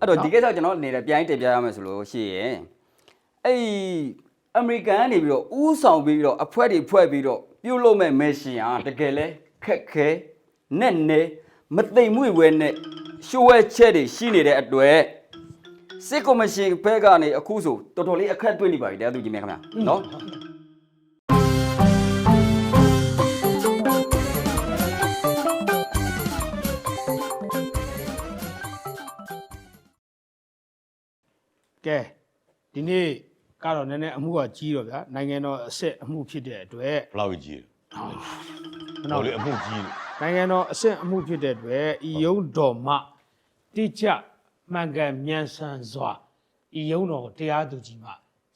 အဲ့တော့ဒီကိစ္စကျွန်တော်အနေနဲ့ပြန်တင်ပြရမယ်ဆိုလို့ရှိရင်အဲ့ဒီအမေရိကန်ကနေပြီးတော့ဥဆောင်ပြီးတော့အဖွဲ့တွေဖွဲ့ပြီးတော့ပြုတ်လို့မဲ့မရှင်ဟာတကယ်လဲခက်ခဲနဲ့နဲ့မသိမ်မွေ့ဝဲနဲ့ရှိုးဝဲချက်တွေရှိနေတဲ့အတွက်စစ်ကော်မရှင်ဘက်ကနေအခုဆိုတော်တော်လေးအခက်တွေ့နေပါပြီတရားသူကြီးမြတ်ခင်ဗျာနော် ကဲဒီနေ့ကတော့နည်းနည်းအမှုကကြီးတော့ဗျာနိုင်ငံတော်အစစ်အမှုဖြစ်တဲ့အတွက်ဘယ်လောက်ကြီးခဏလဲဟိုလေအမှုကြီးလေနိုင်ငံတော်အစစ်အမှုဖြစ်တဲ့အတွက်ဤယုံတော်မှတိကျမှန်ကန်မြန်ဆန်စွာဤယုံတော်ကိုတရားသူကြီးမှ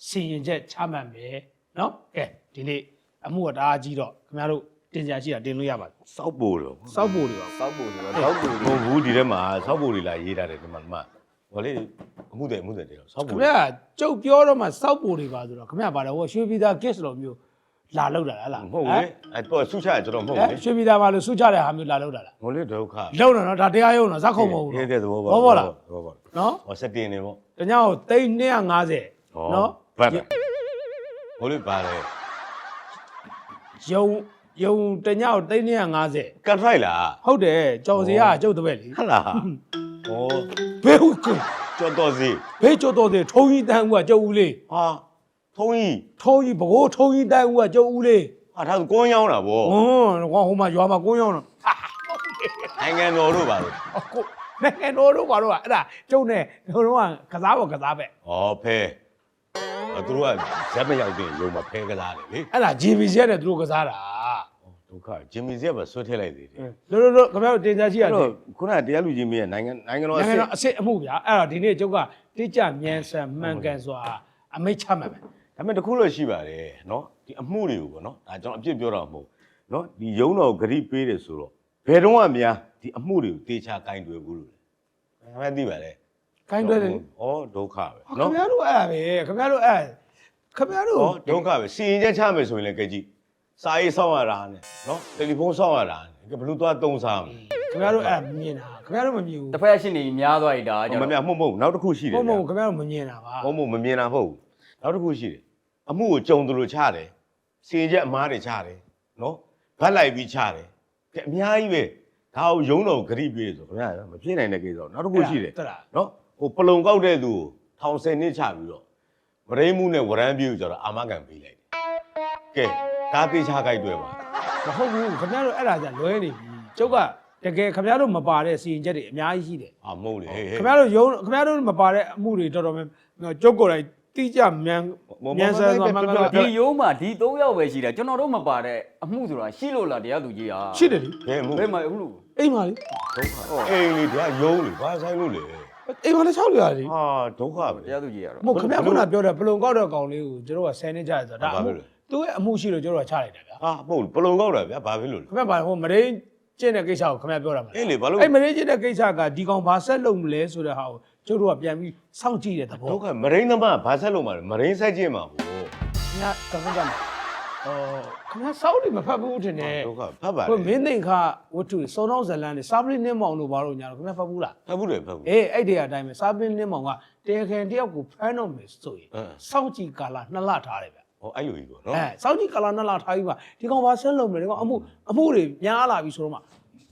စီရင်ချက်ချမှတ်မယ်နော်ကဲဒီနေ့အမှုကတအားကြီးတော့ခင်ဗျားတို့တင်ကြရှိတာတင်လို့ရပါဘူးစောက်ပို့တော့စောက်ဖို့တွေပါစောက်ဖို့ဆိုတော့တောက်ဖို့မဟုတ်ဘူးဒီထဲမှာစောက်ပို့တွေလာရေးထားတယ်ဒီမှာဒီမှာ ဟိုလေအမှုတယ်အမှုတယ်တယ်စောက်ခင်ပို့ဗျားကျုပ်ပြောတော့မှစောက်ဖို့တွေပါဆိုတော့ခင်ဗျားပါတော့ဟိုရွှေပြည်သား case လို့မျိုးလာလောက်တာလားမဟုတ်လေအဲ့တော့ဆုချရကျွန်တော်မဟုတ်ဟဲ့လေရွှေပြည်သားပါလို့စုကြတဲ့ဟာမျိုးလာလောက်တာလားဟိုလေဒုက္ခလောက်တော့နော်ဒါတရားရုံးတော့ဇက်ခုံမဟုတ်ဘူးရေးတဲ့သဘောပါဘောဘောလားဘောဘောနော်ဟောစက်တင်နေပေါ့တညောင်းသိန်း250နော်ဘတ်ဟိုလေပါလေယုံယုံတညောင်းသိန်း250ကန်ထရိုက်လားဟုတ်တယ်ကြော်စီကကျုပ်တပည့်လေဟုတ်လားဟော ဘေးဟုတ်ကကြော်တော်စီဘေးကျုပ်တော်တယ်ထုံးကြီးတန်းဦးကကျုပ်ဦးလေးဟာထုံးကြီးထုံးကြီးဘကိုးထုံးကြီးတန်းဦးကကျုပ်ဦးလေးဟာဒါကွန်းရောင်းတာဗောဟွန်းကွာဟိုမှာရွာမှာကိုင်းရောက်တော့နိုင်ငံတော်တို့ပါလို့ကိုနိုင်ငံတော်တို့ဘာလို့ကအဲ့ဒါကျုပ်နဲ့ဟိုတော့ကစားပေါ်ကစားပဲဩဖဲအဲ့သူတို့ကဇက်မရောက်တဲ့ရုံမှာဖဲကစားတယ်လေအဲ့ဒါ JBC နဲ့သူတို့ကစားတာ ဒုက္ခဂျင်မီစရက်ပဲဆွဲထည့်လိုက်သေးတယ်လို့လို့လို့ခင်ဗျားတို့တင်စားရှိရအဲ့တတော့ယ်ခုနကတရားလူကြီးမင်းရဲ့နိုင်ငံနိုင်ငံတော်အဆနိုင်ငံင့်တော်အစစ်အမှုဗျာအဲ့တော့ဒီနေ့ကျုပ်ကတိကျမြန်ဆန်မှန်ကန်စွာအမိန့်ချမှာပဲ ဒါပေမဲ့တစ်ခုလို့ရှိပါတယ်နော်ဒီအမှုတွေကိုပေါ့နော်ဒါကျွန်တော်အပြစ်ပြောတာမဟုတ်ဘူးနော်ဒီရုံးတော်ဂရိပေးတယ်ဆိုတော့ဘယ်တော့မှများဒီအမှုတွေကိုတေချာကင်တွယ်ဘူးလို့လေဘာမှမသိပါလေကိုင်းတွဲတယ်ဩဒုက္ခပဲခနော် င်ဗျားတို့အဲ့ဒါပဲခင်ဗျားတို့အဲ့ခင်ဗျားတို့ ဟောဒုက္ခပဲစီရင်ချက်ချမယ်ဆိုရင်လည်းကြည်ကြည့် စာရေးဆောင်ရတာနဲ့နော်တယ်လီဖုန်းဆောင်ရတာနဲ့ဘယ်လိုသွားသုံးစားမလဲခင်ဗျားတို့အဲ့မြင်တာခင်ဗျားတို့မမြင်ဘူးတစ်ဖက်ရှင်နေများသွားပြီဒါကကျွန်မတော် မြတ်မှုမဟုတ်နောက်တစ်ခုရှိတယ်ဟုတ်မဟုတ်ခင်ဗျားတို့မမြင်တာပါဟုဟုတ်တ်မဟုတ်မမြင်တာမဟုတ်ဘူးနောက်တစ်ခုရှိတယ်အမှုကိုကြုံသူလိုချတယ်စင်ချက်အမားတွေချတယ်နော်ဗတ်လိုက်ပြီးချတယ်ကဲအများကြီးပဲဒါကိုရုံးတော်ဂရိပြေးဆိုခင်ဗျားမဖြစ်နိုင်တဲ့ကိစ္စတော့နောက်တစ်ခုရှိတယ် တလားနော်ဟိုပလုံကောက်တဲ့သူကိုထောင်ဆယ်နှစ်ချပြီးတော့ဗရိမ်းမှုနဲ့ဝရမ်းပြူဆိုတော့အာမခံပေးလိုက်တယ်ကဲ ဒါတေချာကြိုက်တွေ့ပါမဟုတ်ဘူးခင်ဗျားတို့အဲ့ဒါじゃလွဲနေပြီကျုပ်ကတကယ်ခင်ဗျားတို့မပါတဲ့စီရင်ချက်တွေအများကြီးရှိတယ်အာမဟုတ်လေဟေးဟေးခင်ဗျားတို့ယုံခင်ဗျားတို့မပါတဲ့အမှုတွေတော်တော်များများကျုပ်ကိုယ်တိုင်တိကျမြန်မြန်ဆန်စွာမှန်ကန်စွာဒီယုံမှာဒီ၃ယောက်ပဲရှိတယ်ကျွန်တော်တို့မပါတဲ့အမှုဆိုတာရှိလို့လားတရားသူကြီးဟာရှိတယ်လေဘယ်အမှုဘယ်မှာအခုလို့အိမ်မှာလေဒုက္ခအေးလေဒါယုံလေဘာဆိုင်လို့လေအိမ်မှာလည်း၆လလေဟာဒုက္ခပဲတရားသူကြီးကတော့မဟုတ်ခင်ဗျားခုနပြောတဲ့ဘလုံကောက်တဲ့ကောင်လေးကိုကျွန်တော်က10နှစ်ကြာဆိုတော့ဒါဘာအဖြစ်မှုလဲ သူ့ရဲ့အမှုရှိလို့ကျွန်တော်ကချလိုက်တယ်ဗျာဟာမဟုတ်ဘူးပလုံကောက်တာဗျာဘာဖြစ်လို့လဲခင်ဗျားဘာဟိုမရင်းကျင့်တဲ့ကိစ္စကိုခင်ဗျားပြောတာမလားအေးလေဘာလို့ အဲ့မရင်းကျင့်တဲ့ကိစ္စကဒီကောင်ဘာဆက်လုပ်မလဲဆိုတဲ့ဟာကိုကျုပ်တို့ကပြန်ပြီးစောင့်ကြည့်တဲ့သဘောဒုက္ခမရင်းသမားဘာဆက်လို့မှာလဲမရင်းဆက်ခြင်းမှာဗောခင်ဗျားကခင်ဗျားအော်ခင်ဗျားစောင့်နေမဖတ်ဘူးထင်တယ်ဒုက္ခဖတ်ပါဟိုလေမင်းသိင်္ခဝတ္ထုစောင်းဇလန်နဲ့စာပလင်းနှင်းမောင်တို့ဘာလို့ညာတော့ခင်ဗျားဖတ်ဘူးလား ဖတ်ဘူးလေဖတ်ဘူး အေးအဲ့ဒီအတိုင်းပဲစာပလင်းနှင်းမောင်ကတရားခံတယောက်ကိုဖမ်းတော့မယ်ဆိုရင်အင်းစောင့်ကြည့်ကာလနှစ်လထားတယ်ဗျ ဟောအဲ့လိုကြီးပေါ့နော် အဲစောင့်ကြည့်ကာလနှစ်လထားပြီးမှဒီကောင်ဘာဆက်လုပ်မလဲဒီကောင်အမှုအမှုတွေများလာပြီဆိုတော့မှ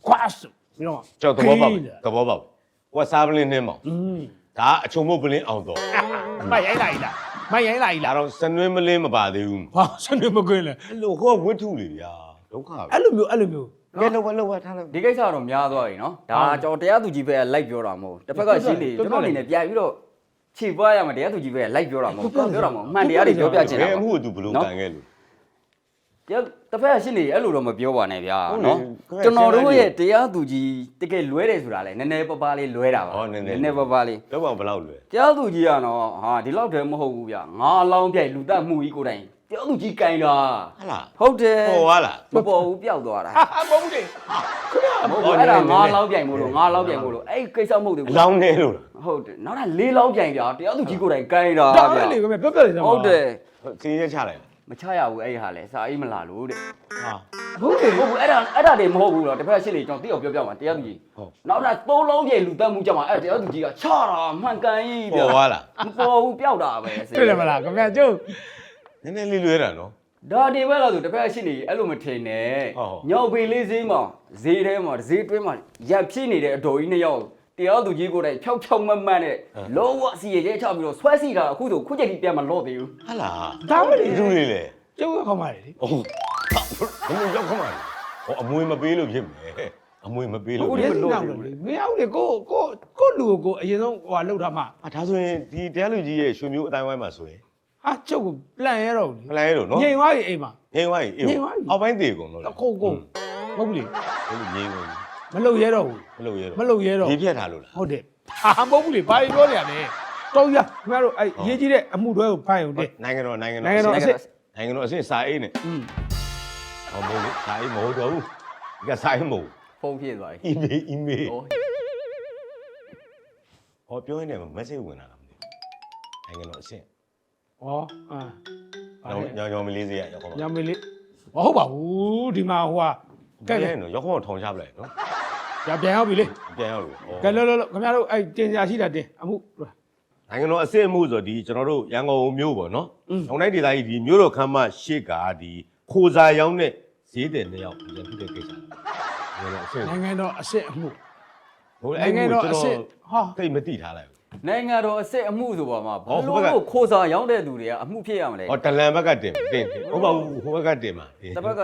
quash ပြီးတော့မှ ကျွန်တော်သဘောပေါက် ခီး ပြီ တယ် သဘောပေါက်ပြီဟိုကစားပလင်းနှင်းမောင် อืม ဒါအချုံမုတ်ပလင်းအောင်တော့ မိုက်ရိုင်းလာ E လားမိုက်ရိုင်းလာ E ဒါ လား တော့စနွင်းမလင်းမပါသေးဘူး ဘာစနေမကွင်းလဲ အဲ့လိုဟောဝိထုလေဗျာဒုက္ခပဲ အဲ့လိုမျိုးအဲ့လိုမျိုး ကဲလောက်ပါလောက်ပါထားလိုက် ဒီကိစ္စကတော့များသွားပြီနော်ဒါကျွန်တော်တရားသူကြီးပဲလိုက်ပြောတာမဟုတ်တစ်ဖက်ကရှိနေကျွန်တော်အနေနဲ့ပြန်ပြီးတော့ ခြေပွားရမှာတရားသူကြီးပဲလိုက်ပြောတာမဟုတ်ဘူးပြောတာမဟုတ်မှန်တရားတွေပြောပြချင်ဘတာယ်ပါအမှုကိုသူဘယ်လိုကန်ခဲ့လို့တရားတစ်ဖက်ကရှိနေအဲ့လိုတော့မပြောပါနဲ့ဗျာဟုတ်လေနော်ခင်ဗျကျွန်တော်တို့ရှင်းလိုက်ရဲ့တရားသူကြီးတကယ်လွဲတယ်ဆိုတာလေနည်းနည်းပပလေးလွဲတာပါဟောနည်းနည်းနည်းပပလေးလောက်ပါဘယ်လောက်လွယ်တရားသူကြီးကတော့ဟာဒီလောက်တည်းမဟုတ်ဘူးဗျာငါအလောင်းပြိုက်လူတက်မှုကြီးကိုယ်တိုင် တရားသူကြီးကင်တာဟလားဟုတ်တယ်ဟောဟာလားမပေါ်ဘူးပျောက်သွားတာဟာမဟုတ်ဘူးလေမဟုတ်ဘူးအဲ့ဒါငါလောင်းပြိုင်မို့လို့ငါလောင်းပြိုင်မို့လို့အဲ့ကိစ္စမဟုတ်သေးအဘူးလောင်းနေလို့လားဟုတ်တယ်နောက်ထပ်လေးလောင်းပြိုင်ကြတရားသူကြီးကိုယ်တိုင်ကင်တာဒါပဲဗျာလေခင်ဗျပြောပြတယ်စမ်းပါဟုတ်တယ်စီးရဲချလိုက်မချရဘူးအဲ့ဒီဟာလဲစာအေးမလာလို့တဲ့ဟာဟုတ်လေဟုတ်ဘူးအဲ့ဒါအဲ့ဒါတွေမဟုတ်ဘူးတော့တစ်ဖက်ရှင်းနေကျွန်တော်တိအောင်ပြောပြမှာတရားသူကြီးဟုတ်နောက်တာသုံးလုံးပြေလူတက်မှုကြမှာအဲ့တရားသူကြီးကချတာမှန်ကန်ကြီးဗျာပေါ်သွားလားမပေါ်ဘူးပျောက်တာပဲတွေ့တယ်မလားခင်ဗျာကျုပ် နည်းနည်းလေးလွဲတာနော် ဒါဒီဘက်လာဆိုတစ်ဖက်ရှင်းနေအဲ့လိုမထင်နဲ့ဟုတ်ဟုတ် ညောင်ပေလေးဈေးမှာဈေးထဲမှာဈေးတွင်းမှာရပ်ဖြစ်နေတဲ့အတော်ကြီးနှစ်ယောက်တရားသူကြီးကိုယ်တိုင်ဖြောက်ဖြောက်မတ်မတ်နဲ့လုံးဝစီရဲချပြီးတော့ဆွဲစီတာအခုဆိုခုချိန်ကြီးပြန်မလော့သေးဘူးဟာလားဒါမလေလူတွေလေကျုပ်ကခေါင်းပါလေဟုတ်ဘယ်လိုရောက်ခမလဲဟောအမွေမပေးလို့ဖြစ်မယ်အမွေမပေးလို့ဟုတ်တယ်လို့လို့လေမရဘူးလေကိုကိုကိုလူကိုအရင်ဆုံးဟိုဟာလောက်ထားမှအာဒါဆိုရင်ဒီတရားလူကြီးရဲ့ရွှေမျိုးအတိုင်းဝိုင်းမှာဆိုရင် ဟာကျုပ်ကို plan ရတော့မလိုင်းရတော့နော်ငြိမ်သွားပြီအိမ်မှာ ငိမ့်ဝိုင်းအေးငြိမ်သွားပြီအောက်ပိုင်းသေးကုန်တော့ကိုကိုဟုတ်ပြီဘယ်လိုငိမ့်ကုန်မလုပ်ရတော့ဘူးမလို့ရတော့မလုပ်ရတော့ဒီဖြတ်ထားလို့လားဟုတ်တယ်ဟာမဟုတ်ဘူးလေဘာပြောနေရလဲတော့ရခင်ဗျားတို့အဲ့ရေးကြီးတဲ့အမှုတွဲကိုဖိုင်အောင်တဲ့ နိုင်ငံတော်နိုင်ငံတော်နိုင်ငံတော်အစ်စ်နိုင်ငံတော်အစ်စ်စာအိတ်နဲ့อืมဟောမဟုတ်လေစာအိတ်မဟုတ်တော့ဘူးဒီကစာအိတ်မဟုတ်ဖုန်းဖြစ်သွားပြီအီးမေးအီးမေးဟောဟောပြောရင်းနဲ့မက်ဆေ့ဝင်လာတာမသိဘူးနိုင်ငံတော်အစ်စ် ဩအာညောင်ညောင်မလေးစေးရရောက်ခေါ်ညပါမလေးမဟုတ်ပါဘူးဒီမှာဟိုဟာကဲကဲကဲနော်ရောက်ခေါ်ထောင်ချပလိုက်နော်ရပြန်ရောက်ပြီလေပြန်ရောက်ပြီကဲလောလောလောခင်ဗျားတို့အဲ့တင်ကြရှိတာတင်အမှုနိုင်ငံတော်အစ်စ်မှုဆိုဒီကျွန်တော်တို့ရန်ကုန်မြို့ပေါ့နော်။အောင်တိုင်းဒေသကြီးဒီမြို့တော်ခမ်းမရှေ့ကဒီခိုစာရောင်းတဲ့ဈေးတယ်နှစ်ယောက်ပြန်ဖြစ်တဲ့ကိစ္စ။နိုင်ငံတော်အစ်စ်နိုင်ငံတော်အစ်စ်အမှုဟိုအဲ့နိုင်ငံဒီတော်ကျွန်အစ်စ်တော်ဟာသိမသိထားလိုက်ဘူး နိုင်ငံတော်အစ်စ်အမှုဆိုပါမှာဟောဘာဟိုဘက်ကလို့ခိုးစာရောင်းတဲ့သူတွေကအမှုဖြစ်ရမလဲ။ဟောတလန်ဘက်ကတင်တင်တင်ဟုတ်ပါဘူးဟိုဘက်ကတင်ပါ။တစ်ဘက်က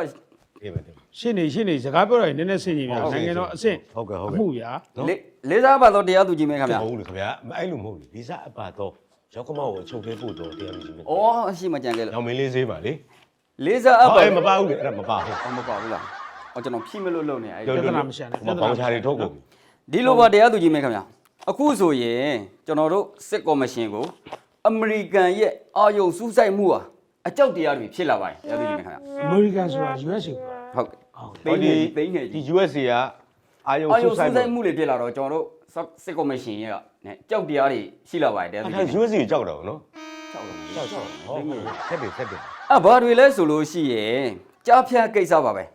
တင်ပါတင်ရှင်းနေရှင်းနေစကားပြောရရင်နည်းနည်းဆင်ကြီးပြနိုင်ငံတော်အစ်စ်ဟုတ်ကဲ့ဟုတ်အကဲ့မှုဗျာနော်လေးလေးစားပါတော့တရားသူကြီးမင်းခင်ဗျာမဟုတ်ဘူးခင်ဗျာအဲ့လိုမဟုတ်ဘူးဒီစားအပါတော့ရောက်ကမောက်ကိုချုပ်သေးဖို့တော့တရားမရှိဘူးဩအရှိမကြံခဲ့လို့။ရောင်မင်းလေးဈေးပါလေလေးစားအပ်။ပါအဲ့မပါဘူးလေအဲ့ဒါမပါဘူးဟောမပါဘူးလားဟောကျွန်တော်ဖြိမလို့လုံနေအဲ့။ပြဿနာမရှိဘူးမပေါင်းချာတွေထုတ်ကုန်ပြီဒီလိုပါတရားသူကြီးမင်းခင်ဗျာ အခုဆိုရင်ကျွန်တော်တို့စစ်ကော်မရှင်ကိုအမေရိကန်ရဲ့အာယုံစူးစိုက်မှုဟာအကြောက်တရားတွေဖြစ်လာပါတယ်တရားသူကြီးမင်းခင်ဗျာအမေရိကန်ဆိုတာ US ကိုဟုတ်ဟုတ်သိနေသိနေဒီကြီး USA ကအာယုံအာယုံဆုစူးဆိုင်စိုက်မှုတွေဖြစ်လာတော့ကျွန်တော်တို့စစ်ကော်မရှင်ရဲ့နဲ့ကြောက်တရားတွေရှိလာပါတယ်တရားသူအဲ့ကြီးဒါမင်း USA ကိုကြောက်တော့နော်ကြောက်တယ်ကြောက်ကြောက်ဟုတ်ဆက်တယ်ဆက်တယ်အဲ့ဘာတွေလဲဆိုလို့ရှိရင်ကြားဖြတ်ကိစ္စပါပဲဩ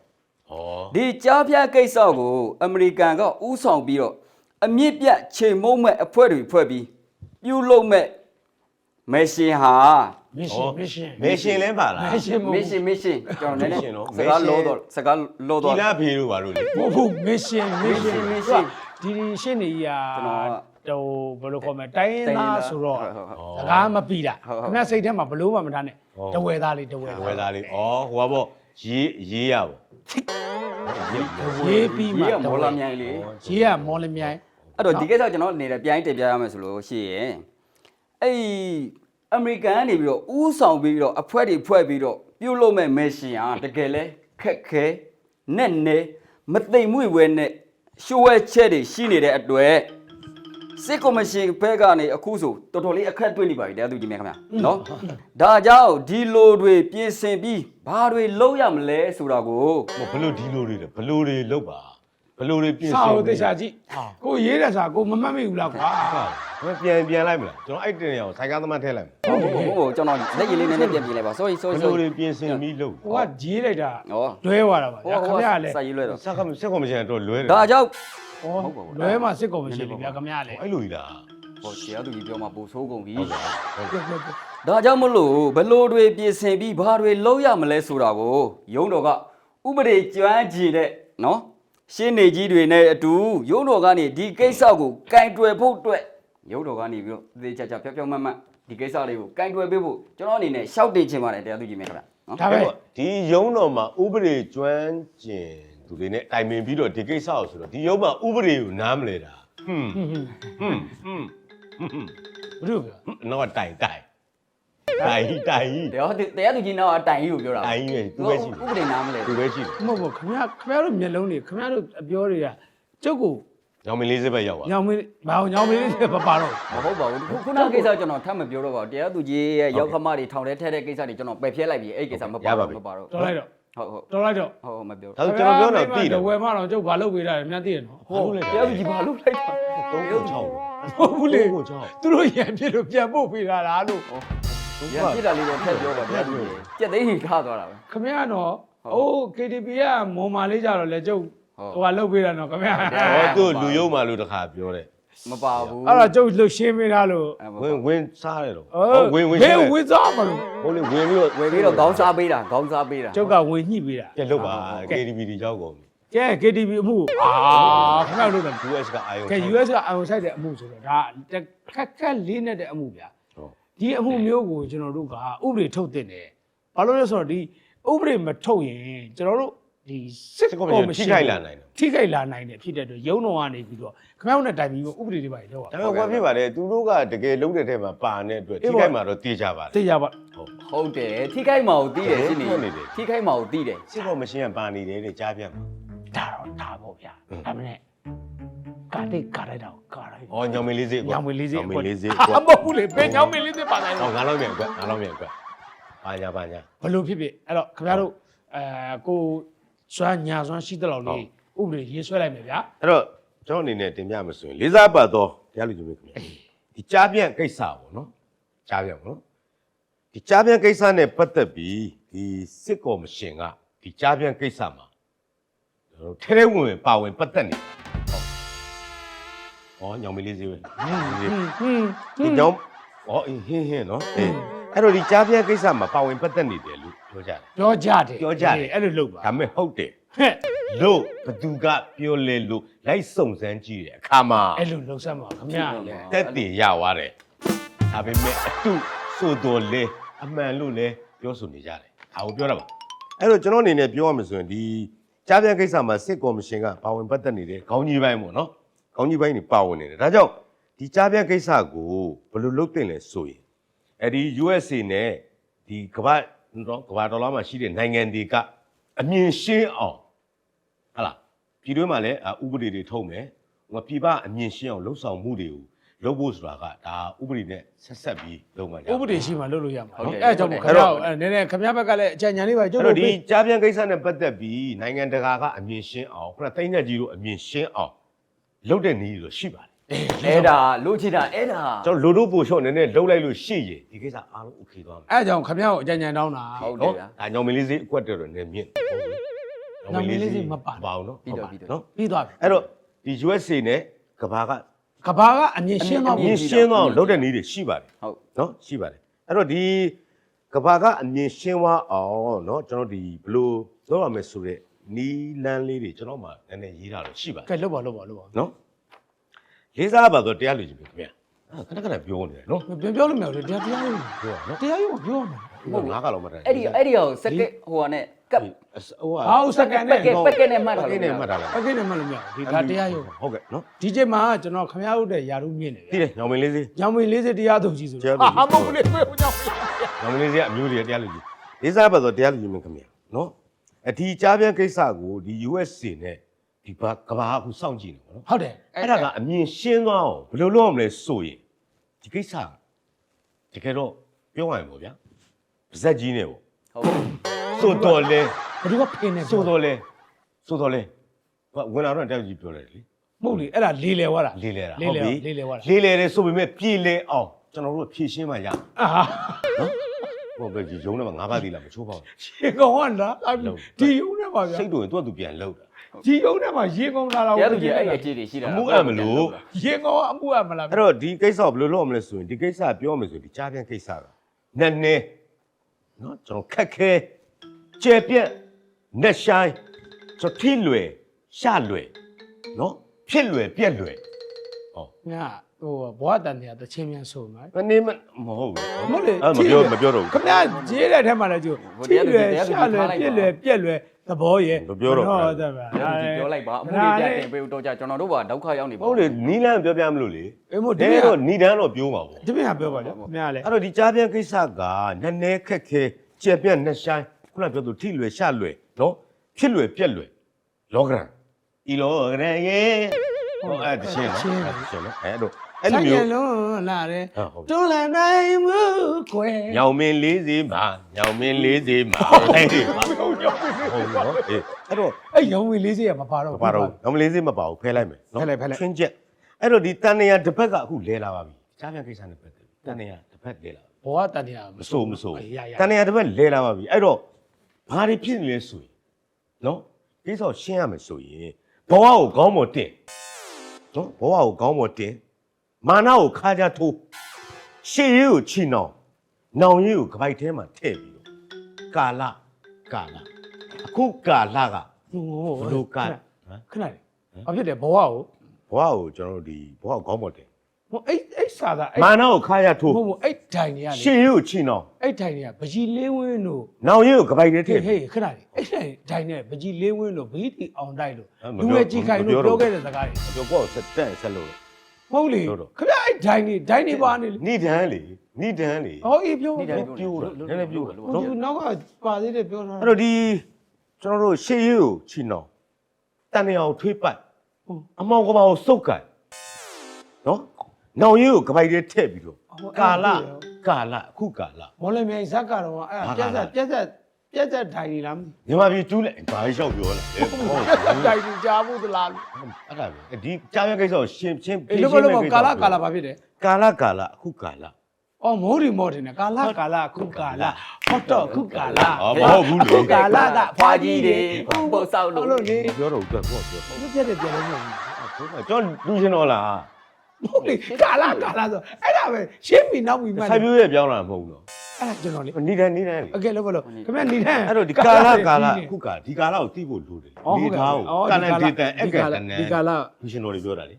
ဒီကြားဖြတ်ကိစ္စကိုအမေရိကန်ကဥဆောင်ပြီးတော့ အမြင့်ပြတ်ချိန်မုံမဲ့အဖွဲ့တွေဖွဲ့ပြီးပြုလုပ်မဲ့မရှင်ဟာ mission mission မေရှင်လဲပါလား mission မရှင်မရှင်ကျွန်တော်နည်းနည်း mission နော်စကားလောတော့စကားလောဒီတော့လာဖေးတို့ပါလို့လေမဟုတ်ဘူး mission mission mission mission ဒီဒီရှင်းနေရကျွန်တော်ကဟိုဘယ်လိုခေါ်မလဲတိုင်းရင်းသားဆိုတော့ဟုတ်ဟုတ်ဟုတ်စကားမပြီးတာဟုတ်ဟုတ်ခင်ဗျစိတ်ထဲမှာဘလို့မှမထားနဲ့ဟုတ်တဝဲသားလေးတဝဲဝယ်သားလေးဩဟိုပါပေါ့ရေးရေးရပါရေးပြီးမှရေးကမော်လာမြိုင်လေရေးကမော်လမြိုင် အဲ့တော့ဒီကိစ္စကျွန်တော်အနေနဲ့ပြိုင်းတင်ပြရမယ်ဆိုလို့ရှိရင်အဲ့ဒီအမေရိကန်ကနေပြီးတော့ဥဆောင်ပြီးတော့အဖွဲ့တွေဖွဲ့ပြီးတော့ပြုလုပ်မဲ့မရှင်ဟာတကယ်လဲခက်ခဲနဲ့နဲ့မသိမ်မွေ့ဝဲနဲ့ရှိုးဝဲချက်တွေရှိနေတဲ့အတွက်စစ်ကော်မရှင်ဘက်ကနေအခုဆိုတော်တော်လေးအခက်တွေ့နေပါပြီတရားသူကြီးများခင်ဗျာနော်ဒါကြောင့်ဒီလိုတွေပြင်ဆင်ပြီးဘာတွေလုပ်ရမလဲဆိုတာကိုဟိုဘလို့ဒီလိုတွေလဲဘလို့တွေလောက်ပါ ဘလို့တွေပြင်စာဆင်ကိုသေချာကြည့်ကိုရေးတဲ့စာကိုမမှတ်မိဘူးလားကွာဟာပြန်ပြန်လိုက်မလားကျွန်တော်အဲ့တင်ရအောင်ဆိုင်ကားသမားထဲလိုက်မယ်ဟုတ်ဟုတ်ဟုတ်ကျွန်တော်လက်ရည်လေးနည်းနည်းပြန်ပြင်လိုက်ပါ sorry ဘ sorry လို့ sorry တွေပြင်ဆင်ပြီးလုပ်ကိုကရေးလိုက်တာဩလွဲသွားတာပါဟိုဗျာဟိုခင်ဗျားလည်းစာရေးလွဲတော့စက်ကစက်ကောမရှင်တော့လွဲတယ်ဒါကြောင့်ဩလွဲမှစစ်ကော်မရှင်လေဗျာခင်ဗျားလည်းအဲ့လိုကြီးလားဟိုတရားသူကြီးပြောမှာပိုဆိုးကုန်ပြီဟုတ်ကဲ့ဟုတ်ကဲ့ပြောပြောပြောဒါကြောင့်မလို့ဘယ်လိုတွေပြင်ဆင်ပြီးဘာတွေလုပ်ရမလဲဆိုတာကိုရုံးတော်ကဥပဒေကျွမ်းကျင်တဲ့နော် ရှင်းနေကြီးတွေနဲ့အတူရုံးတော်ကနေဒီကိစ္စကိုကင်တွယ်ဖို့အတွက်ရုံးတော်ကနေပြီးတော့သေချာချာဖြောက်ဖြောက်မတ်မတ်ဒီကိစ္စလေးကိုကင်တွယ်ပေးဖို့ကျွန်တော်အနေနဲ့ရှောက်တင်ချင်ပါတယ်တရားသူကြီးမင်းခင်ဗျနော်ဒါပဲဒီရုံးတော်မှာဥပဒေကျွမ်းကျင်သူတွေနဲ့တိုင်ပင်ပြီးတော့ဒီကိစ္စကိုဆိုတော့ဒီရုံးမှာဥပဒေကိုနားမလဲတာဟွန်းဟွန်းဟွန်းဟွန်းဟွန်းဟွန်းဘယ်လိုပြောနောက်ကတိုင်တိုင် တိုင်တိုင်တရားသူတရားသူကြီးနောက်အတိုင်ကြီးကိုပြောတာတိုင်ကြီးပဲသူပဲရှိဥပဒေနားမလဲသူပဲရှိတယ်မဟုတ်ဘူးခင်ဗျားခင်ဗျားတို့မျက်လုံးတွေခင်ဗျားတို့အပြောတွေကကျုပ်ကိုညောင်မင်းလေးစက်ပဲရောက်သွားညောင်မင်းဘာအောင်ညောင်မင်းလေးမပါတော့မဟုတ်ပါဘူးခုခုနကိစ္စကျွန်တော်ထပ်မပြောတော့ပါဘူးတရားသူကြီးရဲ့ရောက်ခမတွေထောင်ထဲထဲတဲ့ကိစ္စတွေကျွန်တော်ပယ်ဖြဲလိုက်ပြီအဲ့ဒီကိစ္စမပါဘူးမပါတော့တော်လိုက်တော့ဟုတ်ဟုတ်တော်လိုက်တော့ဟုတ်ဟုတ်မပြောဒါဆိုကျွန်တော်ပြောတော့တိတယ်ဝယ်မတော့ကျုပ်ဘာလုပ်ပေးတာလဲများသိရနော် ဟုတ်တရားသူကြီးဘာလုပ်လိုက်တာ3ကို6ဟုတ်ဘူးလေကို6သူတို့ရံပြစ်လို့ပြန်ပို့ပေးတာလားလို့ဟ ရန်ပြစ်တာလေးတော့ထက်ပြောပါဗျာကြက်သိန်းကြီးထားသွားတာပဲခမရတော့အိုး KTP ကမွန်မာလေးကြတော့လေကျုပ်ဟုတ်ဟိုကလုတ်ပေးတာနော်ခမရဟောသူလူယုံမှလို့တခါပြောတယ်မပါဘူးအဲ့တော့ကျုပ်လှုပ်ရှင်းပေးတာလို့ဝင်ဝင်စားတယ်တော့အော်ဝင်ဝင်ဘယ်ရှင်းဝင်စားမလို့ဟုတ်လေဝင်ပြီးတော့ဝယ်ပြီးတော့ခေါင်းစားပေးတာခေါင်းစားပေးတာကျုပ်ကဝင်ညှိပေးတာကဲလုတ်ပါ KTV တွေကြောက်ကုန်ပြီကဲ KTP အမှုအာခမရလို့တော့ US ကအာယုံကဲ US ကအအောင်ဆိုင်တဲ့အမှုဆိုတော့ဒါခက်ခက်လေးနဲ့တဲ့အမှုဗျာဟုတ် ဒီအမှုမျိုးကိုကျွန်တော်တို့ကဥပဒေထုတ်တင်တယ်ဘာလို့လဲဆိုတော့ဒီဥပဒေမထုတ်ရင်ကျွန်တော်တို့ဒီစစ်စစ်ကောကော်မမရှင်ရှင်ထိခိုက်လာနိုင်တယ်ထိခိုက်လာနိုင်တယ်ဖြစ်တဲ့အတွက်ရုံးတော်ကနေပြီးတော့ခမောင်းနဲ့တိုင်ပြီးတော့ဥပဒေတွေပါလောက်ဒါပေမဲ့ဘာဖြစ်ပါလဲသူတို့ကတကယ်လုံးတဲ့ထဲမှာပါနေတဲ့အတွက်ထိခိုက်မှာတော့တေးကြပါလေသိကြပါဟုတ်ဟုတ်တယ်ထိခိုက်မှာကိုတီးတယ်ရှင်းနေဟုတ်နေတယ်ထိခိုက်မှာကိုတီးတယ်စစ်ကောမရှင်ကပါနေတယ်တဲ့ကြားပြတ်မှာဒါတော့ဒါပေါ့ဗျာဒါမနဲ့ ကာတိကာလိုက်တော့ကာလိုက်။အော်ညောင်မင်းလေးစေးကွာညောင်မလေးစေးညောင်မင်းလေးစေးဟာကွာမဟုတ်ဘူးလေဘယ်ညောင်မလေးစေးပါလိုက်။ဟောငါလောက်မြန်ကွာငါလောက်မြန်ကွာ။ပါညာပါညာ ဘလို့ဖြစ်ဖြစ်အဲ့တော့ခင်ဗျားတို့အဲကိုစွမ်းညာစွမ်းရှိတဲ့လောက်လေးဥပဒေရေးဆွဲလိုက်မယ်ဗျာ။အဲ့တော့ကျွန်တော်အနေနဲ့တင်ပြမှာဆိုရင်လေးစားပတ်တော့တရားလူကြီးမျိုးခင်ဗျာ။ဒီကြားပြန့်ကိစ္စပေါ့နော်။ကြားပြန့်ပေါ့နော်။ဒီကြားပြန့်ကိစ္စနဲ့ပတ်သက်ပြီးဒီစစ်ကောမရှင်ကဒီကြားပြန့်ကိစ္စမှာကျွန်တော်ထဲထဲဝင်ဝင်ပါဝင်ပတ်သက်နေတယ်။ဟုတ်။ ဩညောင်မင်းလေးစေးပဲ။ဟွန်းဟွန်းဒီညောင်ဩအင်းဟင်းဟင်းနော်။အေးအဲ့တော့ဒီကြားပြန့်ကိစ္စမှာပါဝင်ပတ်သက်နေတယ်လို့ပြောကြတယ်ပြောကြတယ်ပြောကြတယ်အဲ့လိုလုပ်ပါ။ဒါပေမဲ့ဟုတ်တယ်ဟဲ့လို့ဘသူကပြောလဲလို့လိုက်စုံစမ်းကြည့်တဲ့အခါမှာအဲ့လိုလှုပ်ဆက်မှာခင်ဗျာလေတက်တည်ရသွားတယ်။ဒါပေမဲ့အတုဆိုတော်လဲအမှန်လို့လဲပြောဆိုနေကြတယ်။ဒါကိုပြောတာပါ။အဲ့တော့ကျွန်တော်အနေနဲ့ပြောရမယ်ဆိုရင်ဒီကြားပြန်ကိစ္စမှာစစ်ကော်မရှင်ကပါဝင်ပတ်သက်နေတဲ့ခေါင်းကြီးပိုင်းပေါ့နော်။ ခေါင်းကြီးပိုင်းတွေပါဝင်နေတယ်။ဒါကြောင့်ဒီကြားပြန်ကိစ္စကိုဘယ်လိုလုပ်တင်လဲဆိုရင်အဲ့ဒီ USA နဲ့ဒီကမ္ဘာနော်ကမ္ဘာတော်လာမှာရှိတဲ့နိုင်ငံတွေကအမြင်ရှင်းအောင်ဟာလားပြည်တွင်းမှာလည်းအာဥပဒေတွေထုတ်မယ်ဟိုပြည်ပအမြင်ရှင်းအောင်လှုပ်ဆောင်မှုတွေကိုလုပ်ဖို့ဆိုတာကဒါဥပဒေနဲ့ဆက်ဆက်ပြီးလုပ်မှာကြဥပဒေရှိမှလုပ်လို့ရမှာဟုတ်တယ်အဲ့ဒါကြောင့်မို့ခင်ဗျာအဲ့နည်းနည်းခင်ဗျာဘက်ကလည်းအကြံဉာဏ်လေးပါကျုပ်အဲ့တို့တော့ဒီပြီးကြားပြန်ကိစ္စနဲ့ပတ်သက်ပြီးနိုင်ငံတကာကအမြင်ရှင်းအောင်ခုနသိန်းနဲ့ကြီးတို့အမြင်ရှင်းအောင် လုတ်တဲ့နည်းတွေတော့ရှိပါတယ်အဲ့ဒါလို့ချင်တာအဲ့ဒါကျွန်တော်လိုတို့ပို့လျှော့နည်းနည်းလုတ်လိုက်လို့ရှိရင်ဒီကိစ္စအားလုံး okay သွားမယ်အဲ့ကြောင့်ခမရောက်အကြံဉာဏ်တောင်းတာဟုတ်တယ်ဗျာဒါညောင်မလေးစေးအကွက်တော်တော်နည်းမြင့်ညောင်မလေးစေးမပါပါဘူးနော်ပြီးတော့ပြီးတော့ပြီးသွားပြီအဲ့တော့ဒီ USA နဲ့ကဘာကကဘာကအမြင်ရှင်းတော့မြင်ရှင်းတော့လုတ်တဲ့နည်းတွေရှိပါတယ်ဟုတ်နော်ရှိပါတယ်အဲ့တော့ဒီကဘာကအမြင်ရှင်းသွားအောင်နော်ကျွန်တော်ဒီဘလို့လောက်ရမယ်ဆိုတဲ့ နီလန်းလေးတွေကျွန်တော်မှနည်းနည်းရေးတာလို့ရှိပါတယ်ကဲလုပ်ပါလုပ်ပါလုပ်ပါနော်လေးစားပါတော့တရားလူကြီးပဲခင်ဗျာအဲ့ခဏခဏပြောနေတယ်နော်ပြောပြောလို့မရဘူးတရားတရားရုံပြောနော်တရားရုံပြောမှာဟုတ်ငါးကတော့မတတ်အဲ့ဒီအဲ့ဒီဟိုစက်ကဟိုဟာနဲ့ကပ်ဟိုဟာဦးစကန်နဲ့ပက်ကပက်ကနဲ့မှတ်တာပက်ကနဲ့မှတ်တာလားအကိနဲ့မှလည်းမရဘူးဒီဒါတရားရုံဟုတ်ကဲ့နော်ဒီချိန်မှာကျွန်တော်ခင်ဗျားတို့တဲ့ယာရုမြင့်နေသိတယ်ညောင်မင်းလေးစေးညောင်မင်း40တရားသူကြီးဆိုတရားသူကြီးဟာမဟုတ်ဘူးလေဘယ်ညောင်မင်းညောင်မင်းလေးစေးကအမျိုးတွေတရားလူကြီးလေးစားပါတော့တရားလူကြီးမင်းခင်ဗျာနော် အဒီကြားပြန်ကိစ္စကိုဒီ USA နဲ့ဒီဘာကဘာအခုစောင့်ကြည့်နေပါနော်ဟုတ်တယ်အဲ့ဒါကအမြင်ရှင်းသွားအောင်ဘယ်လိုလုပ်ရမလဲဆိုရင်ဒီကိစ္စတကယ်တော့ပြောရရင်ပေါ့ဗျာပါဇက်ကြီးနေပေါ့ဟုတ်ဆိုတော့လဲဘယ်သူကဖင်းနေဆိုတော့လဲဆိုတော့လဲဘာဝင်လာတော့တက်ကြီးပြောတယ်လေမဟုတ်လေအဲ့ဒါလေးလေဝါတာလေးလဲတာလေးလေလေးလေဝါတာလေးလဲတယ်ဆိုပေမဲ့ပြေလဲအောင်ကျွန်တော်တို့ဖြည့်ရှင်းမှရအာဟာ ဟုတ်ပဲဒီရုံးထဲမှာငါးပါးသေးလားမချိုးပါဘူးရေကောင်ကလာဒီယုံနဲ့ပါဗျာစိတ်တူရင်သူ့အတူပြန်လှုပ်တာဒီယုံနဲ့ပါရေကောင်လာလာတရားသူကြီးအဲ့ဒီအခြေတွေရှိတာအမှုအပ်မလို့ရေကောင်ကအမှုအမလားအဲ့တော့ဒီကိစ္စကိုဘယ်လိုလုပ်ရမလဲဆိုရင်ဒီကိစ္စပြောမယ်ဆိုရင်ဒီကြားပြန်ကိစ္စကနည်းနည်းနော်ကျွန်တော်ခက်ခဲကျဲပြက်နက်ဆိုင်ကျွန်တော်ထိလွယ်ရှလွယ်နော်ဖြစ်လွယ်ပြက်လွယ်ဟောငါ ဟိုဘွားတန်တရားတချင်းမြန်ဆိုမှာမနေမမဟုတ်ဘူးမဟုတ်လေအဲ့မပြောမပြောတော့ခဘူးမရရေးတဲ့ထဲမှာလည်းကျိုးထိလွယ်ရှာလွယ်ပြက်လွယ်ပြက်လွယ်သဘောရဲ့မပြောတော့ဘူးဟုတ်တယ်ဗျာတရားသူကြီးပြောလိုက်ပါအမှုတွေပြန်တင်ပေးတော့ကြကျွန်တော်တို့ကဒုက္ခရောက်နေပါဟုတ်လေနီလန်းပြောပြမလို့လေအေးမို့ဒီဒီနေ့တော့နီတန်းတော့ပြောပါဘူးဒီနေ့ကပြောပါလေခမရလေအဲ့တော့ဒီကြားပြန်ကိစ္စကနည်းနည်းခက်ခဲကျက်ပြက်နက်ဆိုင်ခုနပြောသူထိလွယ်ရှလွယ်နော်ဖြစ်လွယ်ပြက်လွယ်လောကရန်ဤလောကရန်ရဲ့ ဟောအဲ့တချင်းနော်အဲ့တချင်းနော်အဲ့တော့အဲ့လိုမျိုးလုံးလာတယ်ဟုတ်တွန်းလာနိုင်မှုခွဲညောင်မင်းလေးစီမှာညောင်မင်းလေးစီမှာဟဲ့ဟုတ်နော်အေးအဲ့တော့အဲ့ရုံဝင်လေးစီကမပါတော့မပါတော့ညောင်မင်းလေးစီမပါဘူးဖဲလိုက်မယ်နော်ဖဲလိုက်ဖဲလိုက်ချင်းချက်အဲ့တော့ဒီတန်နေရတစ်ဖက်ကအခုလဲလာပါပြီကြားပြန်ကိစ္စနဲ့ပတ်သက်ပြီးတန်နေရတစ်တစ်ဖက်လဲလာဘောကတန်တရားမစိုးမစိုးရရတန်နေရာတစ်ဖက်လဲလာပါပြီအဲ့တော့ဘာတွေဖြစ်နေလဲဆိုရင်နော်ကိစ္စကိုရှင်းရမယ်ဆိုရင်ဘဝကိုခေါင်းပေါ်တင် နော်ဘဝကိုခေါင်းပေါ်တင်မာနကိုခါကြထိုးရှေ့ရေးကိုချီနှောင်နောင်ရေးကိုကပိုက်ထဲမှာထည့်ပြီးတော့ကာလကာလအခုကာလကဟိုဘလို့ကဟမ်ခဏလေးဘာဖြစ်တယ်ဘောကကိုဘဝကိုကျွန်တော်တို့ဒီဘဝကိုခေါင်းပေါ်တင် ဟိုအဲ့အဲ့စာသားအဲ့မာနကိုခါရထိုးဟိုဟိုအဲ့ဒိုင်တွေကလေရှေ့ရေးကိုချီနှောင်အဲ့ဒိုင်တွေကပကြီးလေးဝင်းတို့နောင်ရေးကိုကပိုက်ထဲထဟေးည့်ဟေးခဏလေးအဲ့ဒိုင်နဲ့ပကြီးလေးဝင်းတို့ဘီတီအောင်တိုက်လို့အဲ့မလူပြောရဲ့ကြီးခိုင်လို့မပြောပြောတော့ခဲ့တဲ့စကားတွေကျွန်တော်ကိုယ်ဆက်တက်ဆက်လို့ဟုတ်လေပြောတော့ခဏအဲ့ဒိုင်နေဒိုင်နေပါနေလေနိဒန်းလေနိဒန်းလေဟောအေးပြောနေ့ပြောတိုင်းပြိုးတာနည်းနည်းပြိုးတာဟိုနောက်ကပါသေးတယ်ပြောတာအဲ့တော့ဒီကျွန်တော်တို့ရှေ့ရေးကိုချီနှောင်တန်နေအောင်ထွေးပတ်အမောင်ကမောင်စုပ်ကန်နော် နောင်ရေးကိုကပိုက်ထဲထည့်ပြီးတော့ကာလကာလအခုကာလမော်လမြိုင်ဇက်ကတော့အဲ့ပြက်ဆက်ပြက်ဆက်ပြက်ဆက်ဒိုင်နေလားမသိမြန်မာပြည်တူးလိုက်ဘာလျှောက်ပြောလာလဲဘူးပြက်ဆက်ဒိုင်နေကြားဘူးသလားအဲ့ဒါပဲဒီကြားရကိစ္စကိုရှင်းရှင်းအေးလို့လို့ကာလကာလဘာဖြစ်တယ်ကာလကာလအခုကာလ အော်မိုးရီမော်တင်တယ်ကာလကာလခုကာလဟော့တော့ခုကာလအော်မဟုတ်ဘူးလေ ခုကာလကဖွာကြီးတွေပုတ်ဆောက်ဟုတ်လို့လို့လေပြောတော့အတွက်ကိုပြောဘုပြက်တယ်ပြန်လို့မဟုတ်ကျွန်တော်လူရှင်တော်လားဘူး ဟုတ်လေကာလာကာလာဆိုအဲ့ဒါပဲရှင်းပြီနောက်ပြီမှန်ဆိုင်ပြိုးရဲ့ပြောင်းလာမဟုတ်ဘူးတော့အဲ့ဒါကျွန်တော်လေနေတိုင်းနေတိုင်းလေအကဲလောက်ပါလို့ခင်ဗျနေတိုင်းအဲ့တော့ဒီကာလာကာလာခုကဒီကာလာကိုသိဖို့လိုတယ်နေသားကိုကာလန်ဒေတာအကန်တနဒီကာလာဖီရှင်တော်တွေပြောတာလေ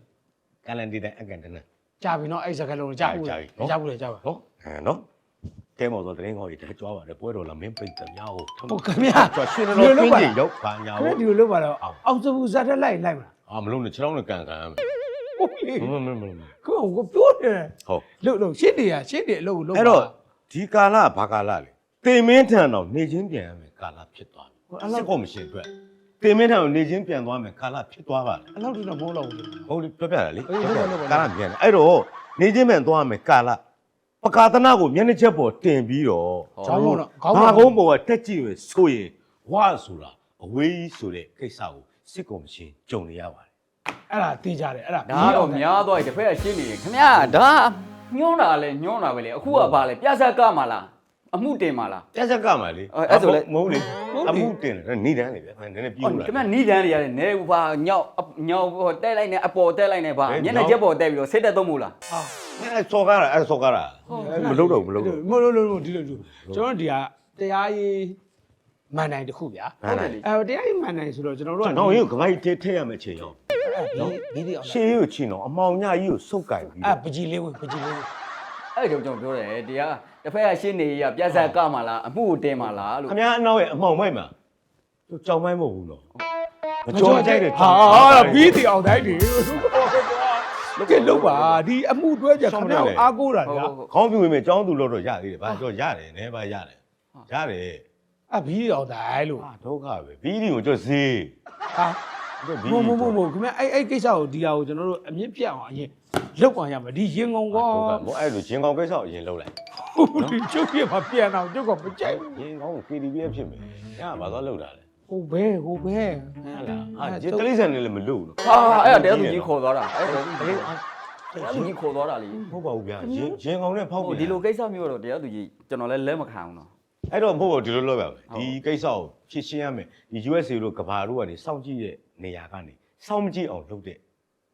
ကာလန်ဒေတာအကန်တနကြာပြီနော်အဲ့စကားလုံးကြာဘူးကြာဘူးလေကြာပါနော်အဲနော်တဲမော်ဆိုတရင်ခေါ်ရတဲ့ကြွားပါတယ်ပွဲတော်လာမင်းပိတ်တယ်များဟုတ်ဟုတ်ခင်ဗျာကြွားရှင်တော်ပြင်းကြီးရောက်ပါညာဟုတ်ဒီလိုလုပ်ပါတော့အောက်စဘူးဇာတ်တက်လိုက်လိုက်မလားအာမလုံးနဲ့ခြေထောက်နဲ့ကန်ကန်ရမယ် လေမမမမကိုကိုပြောတယ်ဟုတ်လို့လို့ရှင်းနေရရှင်းနေအလုပ်လုပ်အဲ့တော့ဒီကာလဘာကာလလဲတင်မင်းထံတော်နေချင်းပြန်ရမယ်ကာလဖြစ်သွားပြီစစ်ကိုမရှိအတွက်တင်မင်းထံတော်နေချင်းပြန်သွားမယ်ကာလဖြစ်သွားပါလေအလောက်တော့မဟုတ်တော့ဘူးဟုတ်ပြီပြောပြတာလေအေးဟုတ်တယ်ဟုတ်တယ်ကာလပြန်တယ်အဲ့တော့နေချင်းပြန်သွားမယ်ကာလပကာသနာကိုမျက်နှာချက်ပေါ်တင်ပြီးတော့ခေါင်းမတော့ခေါင်းဘာမကုန်းပေါ်ကတက်ကြည့်ရဆိုရင်ဝါဆိုတာအဝေးကြီးဆိုတဲ့ကိစ္စကိုစစ်ကောင်မရှိကြုံနေရပါတယ် အဲ့ဒါသိကြတယ်အဲ့ဒါဒါတော့များသွားပြီတစ်ဖက်ကရှင်းနေတယ်ခင်ဗျာဒါညှောတာလဲညှောတာပဲလေအခုကဘာလဲပြဆက်ကမလားအမှုတင်မလားတက်ဆက်ကမှလေအဲ့ဆိုလေမဟုတ်လေအမှုတင်တယ်နေတန်းလေဗျနည်းနည်းပြီးဟုတ်လာခင်ဗျာနီးတန်းတွေရတယ်နဲဘူးဘာညောက်ညောက်တက်လိုက်နေအပေါ်တက်လိုက်နေဘာဟဲ့မျက်နှာချက်ပေါ်တက်ပြီးတော့စစ်တက်သုံးမို့လားဟာအဲ့စော်ကားတာအဲ့စော်ကားတာမလုပ်တော့ဘူးမလုပ်တော့မလို့လို့လို့ဒီလိုလို့ကျွန်တော်ဒီကတရားရေးမန်နိုင်တစ်ခုဗျာဘူးဟုတ်တယ်လေအဲတရားရေးမန်နိုင်ဆိုတော့ကျွန်တော်တို့ကနောက်ရင်ကမိုက်ထည့်ထည့်ရမယ်ချိန်ရော ဒီဒီအောင်ရှေးကိုချင်းတော့အမောင်ညကြီးကိုစုပ်ကင်ပြီးအဲပကြီးလေးဝင်ပကြီးလေးဝင်အဲ့ကြောင့်ကျွန်တော်ပြောတယ်တရားတစ်ဖက်ကရှင်းနေရပြဆက်ကမလားအမှုကိုတင်မလားလို့ခင်ဗျားအနောက်ရဲ့အမောင်မိုက်မှာသူကြောင်မိုက်မဟုတ်ဘူးနော်မကြောကြိုက်တယ်ဟာဘီးတီအောင်တိုင်းတယ်ကဲလုံးပါဒီအမှုတွဲကြခင်ဗျားအားကိုးတာဟုတ်ဗျာဟုတ်ဟုတ်ခေါင်းပြဝင်မယ်ကြောင်းသူလို့တော့ရသေးတယ်ဗျာကြောရတယ်နဲဗျာရတယ်ရတယ်အဘီးတီအောင်တိုင်းလို့ဟာဒုက္ခပဲဘီဒီကိုကြောဈေးဟာ မမမမခင်ဗျအဲ့အဲ့ကိစ္စကိုဒီဟာကိုကျွန်တော်တို့အမြင့်ပြတ်အောင်အရင်လောက်အောင်ရမယ်ဒီရင်ကုန်ကောဟုတ်ကဲ့မို့အဲ့လိုဂျင်ကောင်ကိစ္စကိုအရင်လုပ်လိုက်ဟုတ်ဒီကျုပ်ပြမပြန်အောင်ကျုပ်ကမကြိုက်ဘူးဂျင်ကောင် KTV ဖြစ်မယ်ညဘာသွားလုပ်တာလဲဟိုဘဲဟိုဘဲဟုတ်လားဟာဂျင်တလိဆန်နေလည်းမလို့လို့ဟာအဲ့ဒါတရားသူကြီးခေါ်သွားတာအဲ့ဒါတရားသူကြီးတရားသူကြီးခေါ်သွားတာလေဟုတ်ပါဘူးဗျာဂျင်ဂျင်ကောင်နဲ့ဖောက်ဟိုပြီဒီလိုကိစ္စမျိုးတော့တရားသူကြီးကျွန်တော်လည်းလက်မခံဘူးနော် အဲ့တော့မဟုတ်ဘူးဒီလိုလုပ်ရမယ်ဟုတ်ဒီကိစ္စကိုဖြည့်ရှင်းရမယ်ဒီ USA တို့ကဘာတို့ကနေစောင့်ကြည့်တဲ့နေရာကနေစောင့်မကြည့်အောင်လုပ်တဲ့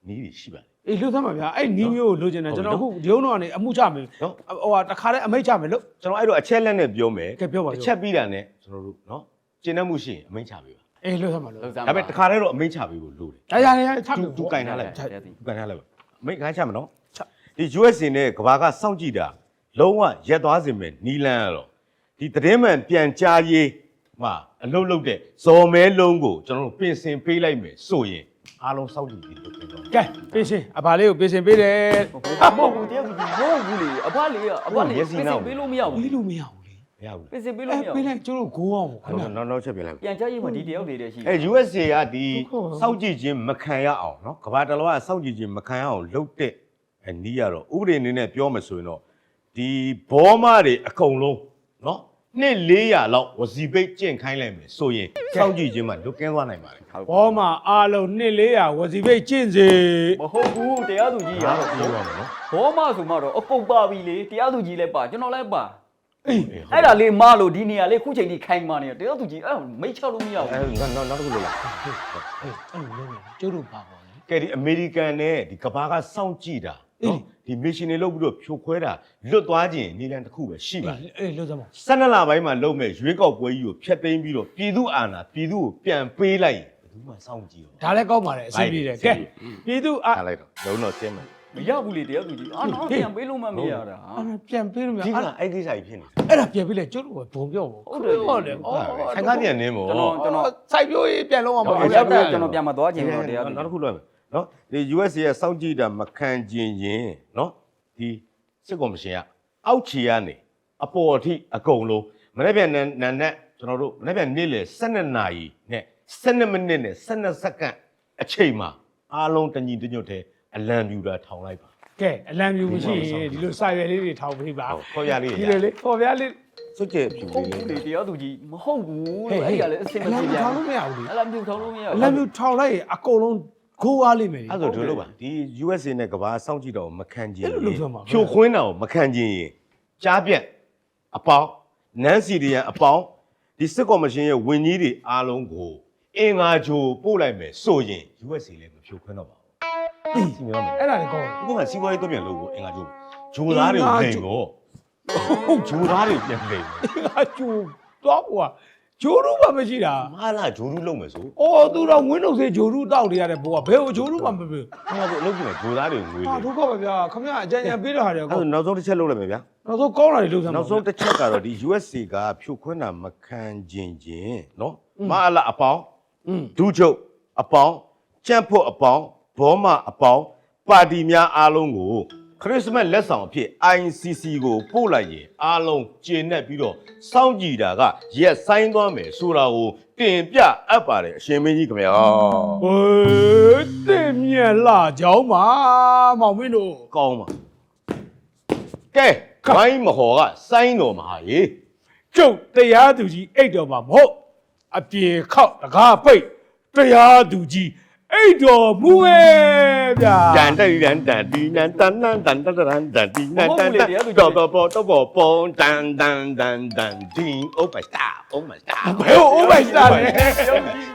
နည်းတွေရှိပါတယ် အေးလှုပ်သမ်းပါဗျာအဲ့နီးမျိုးကိုလိုချင်တယ်ကျွန်တော်အခုဒီုံတော့ကနေအမှုချမယ်နော် ဟိုဟာတခါတည်းအမိတ်ချမယ်လို့ ကျွန်တော်အဲ့တော့အချက်လက်နဲ့ပြောမယ်ကဲပြောပါ အချက်ပြီးတာနဲ့ကျွန်တော်တို့နော်ကျင့်တတ်မှုရှိရင်အမိန့်ချပေးပါအေးလှုပ်သမ်းပါလို့လှုပ်စမ်းဒါပေမဲ့တခါတည်းတော့အမိန့်ချပေးဖို့လိုတယ် ဒါရရရချသူမယ်သူကင်ထားလိုက်တရားသူကြီးသူကင်ထားလိုက်ပါအမိန့်ခိုင်းချမယ်နော်ဒီ USA နဲ့ကဘာကစောင့်ကြည့်တာလုံးဝရက်သွားစေမယ်နီလန်းရတော့ ဒီသတင်းမှန်ပြန်ကြားရေးမှာအလုပ်လုပ်တဲ့ဇော်မဲလုံးကိုကျွန်တော်တို့ပြင်ဆင်ပေးလိုက်မယ်ဆိုရင်အားလုံးစောင့်ကြည့်ပြီးလုပ်ကြတော့ကဲပေးရှင်အဘာလေးကိုပေးရှင်ပေးတယ်မဟုတ်ဘူးတရားသူကြီးမဟုတ်ဘူးလေအဖလေးကအဖလေးပြင်ဆင်ပေးလို့မရဘူးပြီးလို့မရဘူးလေမရဘူးပြင်ဆင်ပေးအဲလို့မရပေးဘူးလိုက်ကျတို့ဂိုးအောင်ခင်ဗျာနောက်နောက်ချက်ပြန်လိုက်ပြန်ချရေးမှာဒီတယောက်တွေတည်းရှိအဲ USA ကဒီဟုတ်ကဲ့စောင့်ကြည့်ခြင်းမခံရအောင်နော်ကဘာတလောကစောင့်ကြည့်ခြင်းမခံရအောင်လုပ်တဲ့အနည်းရတော့ဥပဒေအနေနဲ့ပြောမယ်ဆိုရင်တော့ဒီဘောမတွေအကုန်လုံးနော် နှစ်400လောက်ဝစီပိတ်ကျင့်ခိုင်းလိုက်မယ်ဆိုရင်စောင့်ကြည့်ခြင်းမှာလွတ်ကင်းသွားနိုင်ပါတယ်ဘောမှာအားလုံးနှစ်400ဝစီပိတ်ကျင့်စေမဟုတ်ဘူးတရားသူကြီးဒါရတော့ပြောပါမယ်နော်ဘောမဆိုမှတော့အကုန်ပါပြီလေတရားသူကြီးလည်းပါကျွန်တော်လည်းပါအေးအဲ့ဒါလေးမလို့ဒီနေရာလေးခုချိန်ထိခိုင်မာနေတယ်တရားသူကြီးအဲ့ဒါမိတ်ချလို့မရအဲဘူးနောက်နောက်တစ်ခုလို့လားအေးအဲ့လိုလုပ်နေကျုပ်တို့ပါပါလေကဲဒီအမေရိကန်နဲ့ဒီကဘာကစောင့်ကြည့်တာအေးနော် ဒီမစ်ရှင်တွေလုပ်ပြီးတော့ဖြိုခွဲတာလွတ်သွားခြင်းနေလန်တစ်ခုပဲရှိပါအေးအေးလို့စမ်းပါ12လပိုင်းမှာလုပ်မဲ့ရွေးကောက်ပွဲကြီးကိုဖျက်သိမ်းပြီးတော့ပြည်သူအာဏာပြည်သူကိုပြန်ပေးလိုက်ရင်ဘယ်သူမှစောင့်ကြည့်တော့ဒါလည်းကောင်းပါတယ်အဆင်ပြေတယ်ကဲပြည်သူအထားလိုက်တော့လုံးတော့ဆင်းမယ်မရဘူးလေတရားသူကြီးအာနောက်ပြန်ပေးလို့မှမရတာအာပြန်ပေးလို့မရဒီကအဲ့ဒါအဲ့ဒီဆိုင်ဖြစ်နေတယ်အဲ့ဒါပြန်ပေးလဲကျုပ်တို့ကဘုံပြောဖို့ဟုတ်တယ် ဟုတ်တယ်ဩဆိုင်ကားပြန်နေမို့ကျွန်တော်ကျွန်တော် စိုက်ပျိုးရေးပြန်လုံးအောင်ပါတော့ရောက်တော့ကျွန်တော်ပြန်မသွားခြင်းတော့တရားသူနောက်ကြီးတစ်ခုလွှဲမယ် နော်ဒီ USA ရဲ့စောင့်ကြည့်တာမခံကျင်ရင်နော်ဒီစစ်ကော်မရှင်ကအောက်ခြေကနေအပေါ်အထိအကုန်လုံးမနေ့ပြန်နန်းနန်းနဲ့ကျွန်တော်တို့မနေ့ပြန်နေ့လေ12နာရီနဲ့12မိနစ်နဲ့12စက္ကန့်အချိန်မှာအားလုံးတညီတညွတ်တဲ့ အလံပြူတာထောင်လိုက်ပါကဲအလံပြူမရှိရင်ဒီလိုစာရွယ်လေးတွေထောက်ပေးပါဟုတ်ခေါ်ရလေးဒီရလေလေပေါ်ပြလေးစွတ်ကျက်ပြူဟုတ်လေးဘူးလေတရားသူကြီးမဟုတ်ဘူးဟေးအဲ့ဒီကလည်းအစင်မအလံပြေပြူပြန်ထောက်လို့မရဘူးလေအဲ့လမ်းပြူထောင်လို့မရအလံပြူထောက်လိုက်ရင်အကုန်လုံး ခိုးအားလိမ့်မယ်လေအဲ့ဒါဆိုဒီလိုပါဒီ USA နဲ့ကဘာစောင့်ကြည့်တော့မခံကျင်အဲ့လိုလုပ်စမ်းပါဖြိုခွင်းတာကိုမခံကျင်ရင်ကြားပြက်အပေါင်းနန်းစီရီယန်အပေါင်းဒီစစ်ကော်မရှင်ရဲ့ဝင်ကြီးတွေအားလုံးကိုအင်္ဂါဂျိုပို့လိုက်မယ်ဆိုရင် USA လည်းမဖြိုခွင်းတော့ပါဘူးအေးစီမံမယ်အဲ့ဒါလည်းကောင်းတယ်အခုမှစီးပွားရေးတော့ပြန်လုပ်ဖို့အင်္ဂါဂျိုဂျိုသားတွေလိမ်တော့ဟုတ်ဂျိုသားတွေပြန်လိမ်ငါကျိုးတော့ကွာ ဂျိုးရူးမှမရှိတာမဟာလားဂျိုးရူးလုံးမယ်ဆိုအော်သူတော့ဝင်းလုံးစေဂျိုးရူးတောက်နေရတဲ့ဘိုးကဘယ်ကိုဂျိုးရူးမှမပြေဟောကိုလုံးကြည့်မယ်ဂျိုးသားတွေငွေလေဟာဒုက္ခပဲဗျာခမရအကြံဉာဏ်ပေးတော့ဟာတယ်ကောအဲ့နောက်ဆုံးတစ်ချက်လုံးလိုက်မယ်ဗျာနောက်ဆုံးကောင်းတာတွေလုံးစမ်းနောက်ဆုံးတစ်ချက်ကတော့ဒီ USA ကဖြိုခွင်းတာမခံကျင်ကျင်နော်မဟာလားအပေါင်းဒူးချုပ်အပေါင်းကြန့်ဖို့အပေါင်းဘောမအပေါင်းပါတီများအားလုံးကို ခရစ်စမတ်လက်ဆောင်အဖြစ် ICC ကိုပို့လိုက်ရင်အားလုံးကျေနပ်ပြီးတော့စောင့်ကြည့်တာကရက်ဆိုင်သွားမယ်ဆိုတာကိုတင်ပြအပ်ပါတယ်အရှင်မင်းကြီးခင်ဗျာဟေးတင်မြက်လာကြောင်းပါမောင်မင်းတို့ကောင်းပါကဲဘိုင်းမဟော်ကစိုင်းတော်မဟာရေကျုပ်တရားသူကြီးအိတ်တော်မှာမဟုတ်အပြေခောက်တကားပိတ်တရားသူကြီး အိတ်တော်မူပဲဗျာ တန်တန်တန်တန်ဒီနန်တန်နန်တန်တန်တန်တန်ဒီနန်တန်တန်တော့တော့ပေါ်တော့ပေါ်ပေါ်တန်တန်တန်တန်ဒီအိုပစတာအိုမစတာဘယ်ဟိုအိုးပိုက်စားလဲ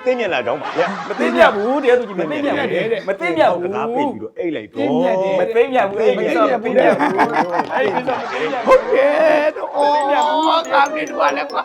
သိမြင်လာတော့ပါဗျာမသိမြတ်ဘူးတရားသူကြီးမသိမြတ်ဘူးမသိမြတ်ဘူးငါပိတ်ပြီးတော့အိတ်လိုက်တော့မသိမြတ်ဘူးအဲ့ဒီကိစ္စမသိမြတ်ဘူးအဲ့ဒီကိစ္စမသိမြတ်ဘူးဟုတ်ကဲ့တော့အော်ကာမီတို့ကလည်းကွာ